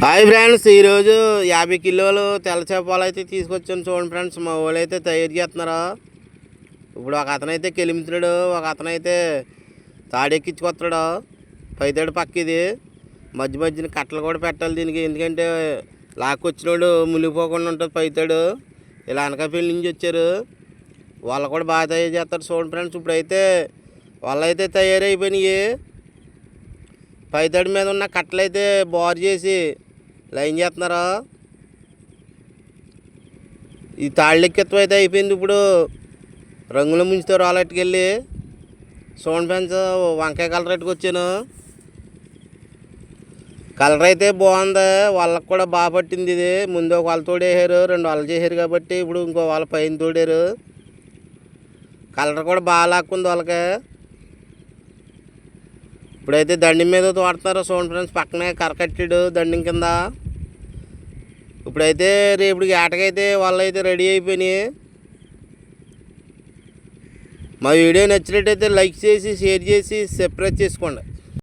Hi friends ఈరోజు యాభై కిలోలు తెల్ల చేపలు అయితే తీసుకొచ్చాను చూడండి ఫ్రెండ్స్. మా వాళ్ళు అయితే తయారు చేస్తున్నారు. ఇప్పుడు ఒక అతనైతే కెలిమితున్నాడు ఒక అతనైతే తాడెక్కించుకొస్తాడు పైతాడు పక్క ఇది మధ్య మధ్యన కట్టలు కూడా పెట్టాలి దీనికి. ఎందుకంటే లాక్కొచ్చినోడు మునిగిపోకుండా ఉంటుంది పైతాడు ఇలా అనకాపల్లి నుంచి వచ్చారు. వాళ్ళు కూడా బాగా తయారు చేస్తారు చూడండి ఫ్రెండ్స్. ఇప్పుడైతే వాళ్ళైతే తయారైపోయినాయి. పైతాడి మీద ఉన్న కట్టలైతే బోర్ చేసి లైన్ చేస్తున్నారు? ఈ తాళ్ళెక్కిత్వం అయితే అయిపోయింది ఇప్పుడు. రంగులు ముంచుతారు రాలెట్టుకెళ్ళి సోన్ ఫ్యాన్స్ వంకాయ కలర్ ఎట్టుకొచ్చాను. కలర్ అయితే బాగుంది. వాళ్ళకి కూడా బాగా పట్టింది ఇది. ముందు ఒక వాళ్ళ తోడేసారు రెండు వాళ్ళు చేశారు కాబట్టి ఇప్పుడు ఇంకో వాళ్ళ పైన తోడారు. కలర్ కూడా బాగా లాక్కుంది వాళ్ళకి. ఇప్పుడైతే దండం మీద తోడుతున్నారు. సోన్ ఫ్రెండ్స్ పక్కనే కరకట్టాడు దండం కింద. ఇప్పుడైతే రేపుడికి ఆటకైతే వాళ్ళైతే రెడీ అయిపోయినాయి. మా వీడియో నచ్చినట్టయితే లైక్ చేసి షేర్ చేసి సబ్స్క్రైబ్ చేసుకోండి.